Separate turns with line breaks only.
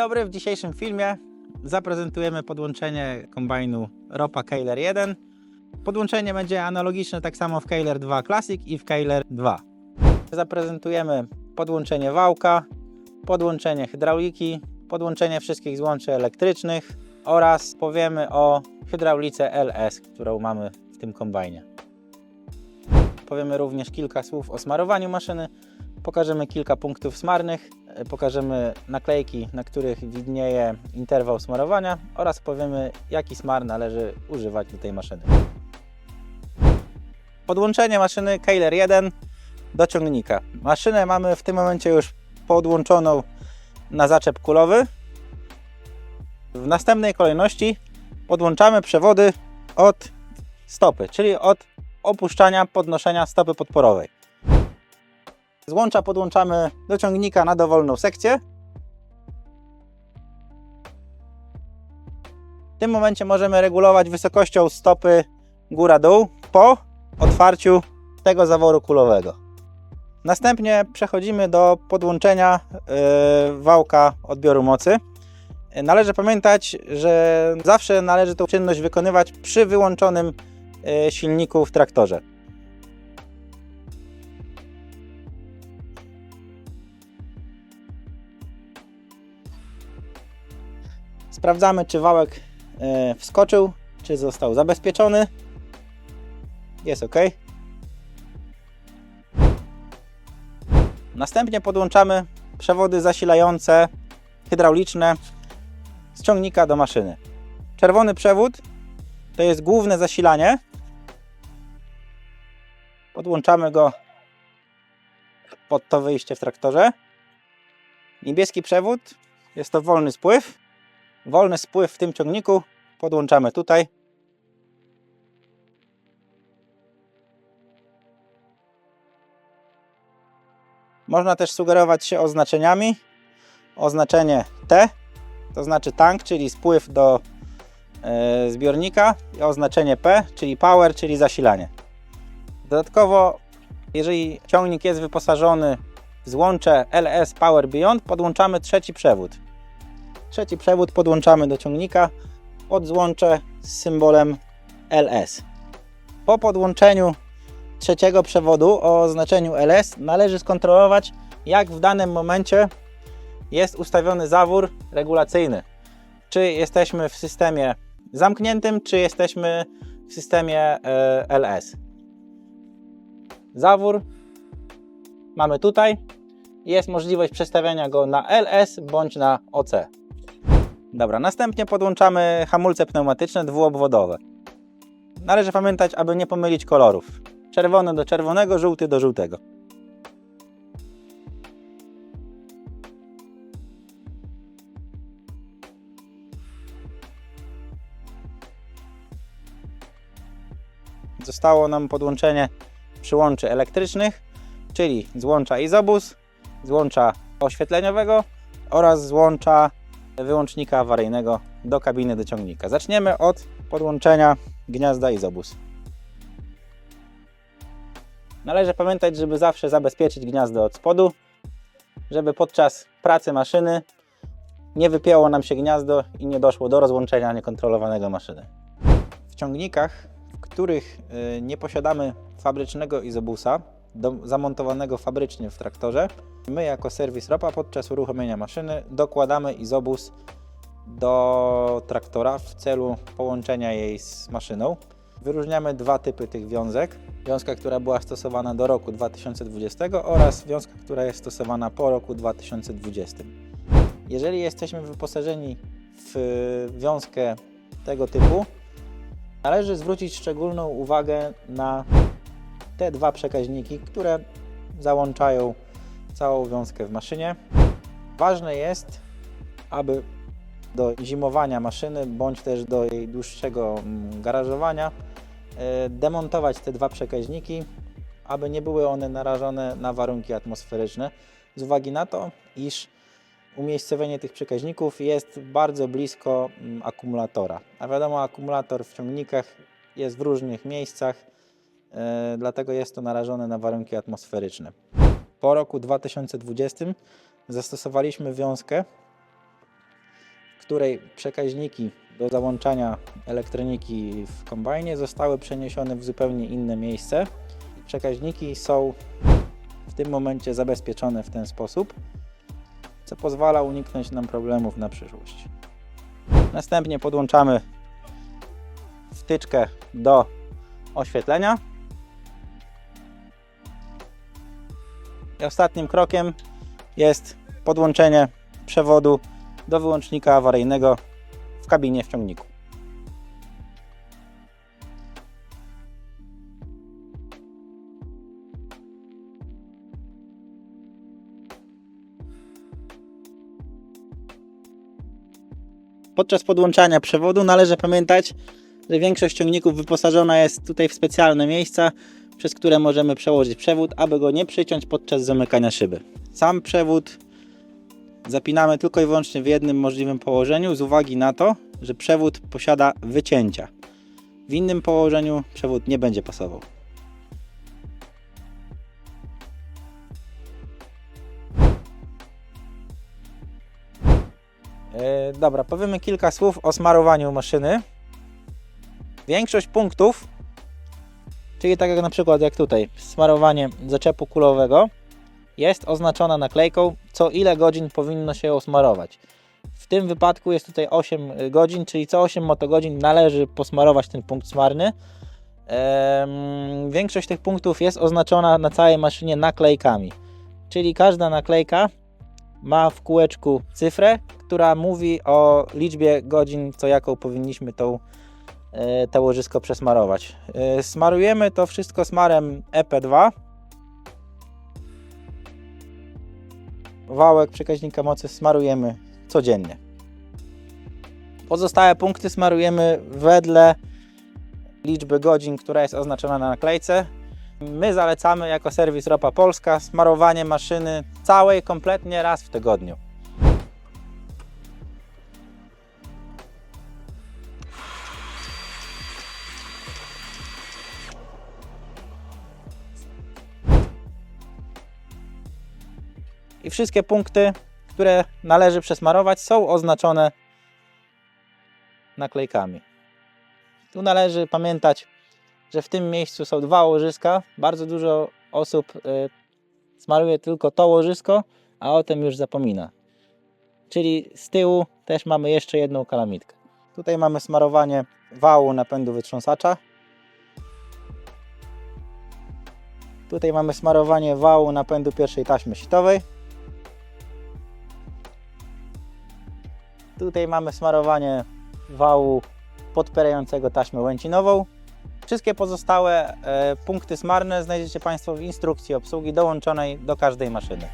dobry, w dzisiejszym filmie zaprezentujemy podłączenie kombajnu Ropa Keiler 1. Podłączenie będzie analogiczne tak samo w Keiler 2 Classic i w Keiler 2. Zaprezentujemy podłączenie wałka, podłączenie hydrauliki, podłączenie wszystkich złączy elektrycznych oraz powiemy o hydraulice LS, którą mamy w tym kombajnie. Powiemy również kilka słów o smarowaniu maszyny, pokażemy kilka punktów smarnych, pokażemy naklejki, na których widnieje interwał smarowania oraz powiemy, jaki smar należy używać do tej maszyny. Podłączenie maszyny Keiler 1 do ciągnika. Maszynę mamy w tym momencie już podłączoną na zaczep kulowy. W następnej kolejności podłączamy przewody od stopy, czyli od opuszczania, podnoszenia stopy podporowej. Złącza podłączamy do ciągnika na dowolną sekcję. W tym momencie możemy regulować wysokością stopy góra-dół po otwarciu tego zaworu kulowego. Następnie przechodzimy do podłączenia yy, wałka odbioru mocy. Należy pamiętać, że zawsze należy tę czynność wykonywać przy wyłączonym yy, silniku w traktorze. Sprawdzamy, czy wałek e, wskoczył, czy został zabezpieczony. Jest ok. Następnie podłączamy przewody zasilające hydrauliczne z ciągnika do maszyny. Czerwony przewód to jest główne zasilanie. Podłączamy go pod to wyjście w traktorze. Niebieski przewód jest to wolny spływ wolny spływ w tym ciągniku podłączamy tutaj. Można też sugerować się oznaczeniami. Oznaczenie T to znaczy tank, czyli spływ do e, zbiornika i oznaczenie P, czyli power, czyli zasilanie. Dodatkowo, jeżeli ciągnik jest wyposażony w złącze LS Power Beyond, podłączamy trzeci przewód. Trzeci przewód podłączamy do ciągnika pod złącze z symbolem LS. Po podłączeniu trzeciego przewodu o oznaczeniu LS należy skontrolować, jak w danym momencie jest ustawiony zawór regulacyjny. Czy jesteśmy w systemie zamkniętym, czy jesteśmy w systemie e, LS. Zawór mamy tutaj. Jest możliwość przestawiania go na LS bądź na OC. Dobra, następnie podłączamy hamulce pneumatyczne dwuobwodowe. Należy pamiętać, aby nie pomylić kolorów. Czerwony do czerwonego, żółty do żółtego. Zostało nam podłączenie przyłączy elektrycznych, czyli złącza izobus, złącza oświetleniowego oraz złącza wyłącznika awaryjnego do kabiny do ciągnika. Zaczniemy od podłączenia gniazda izobus. Należy pamiętać, żeby zawsze zabezpieczyć gniazdo od spodu, żeby podczas pracy maszyny nie wypięło nam się gniazdo i nie doszło do rozłączenia niekontrolowanego maszyny. W ciągnikach, w których y, nie posiadamy fabrycznego izobusa, do, zamontowanego fabrycznie w traktorze, my jako serwis ROPA podczas uruchomienia maszyny dokładamy izobus do traktora w celu połączenia jej z maszyną. Wyróżniamy dwa typy tych wiązek. Wiązka, która była stosowana do roku 2020 oraz wiązka, która jest stosowana po roku 2020. Jeżeli jesteśmy wyposażeni w wiązkę tego typu, należy zwrócić szczególną uwagę na te dwa przekaźniki, które załączają całą wiązkę w maszynie. Ważne jest, aby do zimowania maszyny bądź też do jej dłuższego mm, garażowania e, demontować te dwa przekaźniki, aby nie były one narażone na warunki atmosferyczne, z uwagi na to, iż umiejscowienie tych przekaźników jest bardzo blisko mm, akumulatora. A wiadomo, akumulator w ciągnikach jest w różnych miejscach, dlatego jest to narażone na warunki atmosferyczne. Po roku 2020 zastosowaliśmy wiązkę której przekaźniki do załączania elektroniki w kombajnie zostały przeniesione w zupełnie inne miejsce. Przekaźniki są w tym momencie zabezpieczone w ten sposób, co pozwala uniknąć nam problemów na przyszłość. Następnie podłączamy wtyczkę do oświetlenia. I ostatnim krokiem jest podłączenie przewodu do wyłącznika awaryjnego w kabinie w ciągniku. Podczas podłączania przewodu należy pamiętać, większość ciągników wyposażona jest tutaj w specjalne miejsca, przez które możemy przełożyć przewód, aby go nie przyciąć podczas zamykania szyby. Sam przewód zapinamy tylko i wyłącznie w jednym możliwym położeniu z uwagi na to, że przewód posiada wycięcia. W innym położeniu przewód nie będzie pasował. E, dobra, powiemy kilka słów o smarowaniu maszyny. Większość punktów, czyli tak jak na przykład jak tutaj, smarowanie zaczepu kulowego, jest oznaczona naklejką, co ile godzin powinno się osmarować. W tym wypadku jest tutaj 8 godzin, czyli co 8 motogodzin należy posmarować ten punkt smarny. Em, Większość tych punktów jest oznaczona na całej maszynie naklejkami, czyli każda naklejka ma w kółeczku cyfrę, która mówi o liczbie godzin, co jaką powinniśmy tą, to łożysko przesmarować. E, Smarujemy to wszystko smarem EP2. Wałek przekaźnika mocy smarujemy codziennie. Pozostałe punkty smarujemy wedle liczby godzin, która jest oznaczona na naklejce. My zalecamy jako serwis Ropa Polska smarowanie maszyny całej kompletnie raz w tygodniu. Wszystkie punkty, które należy przesmarować, są oznaczone naklejkami. Tu należy pamiętać, że w tym miejscu są dwa łożyska. Bardzo dużo osób y, smaruje tylko to łożysko, a o tym już zapomina. Czyli z tyłu też mamy jeszcze jedną kalamitkę. Tutaj mamy smarowanie wału napędu wytrząsacza. Tutaj mamy smarowanie wału napędu pierwszej taśmy sitowej. Tutaj mamy smarowanie wału podpierającego taśmę łęcinową. Wszystkie pozostałe e, punkty smarne znajdziecie Państwo w instrukcji obsługi dołączonej do każdej maszyny.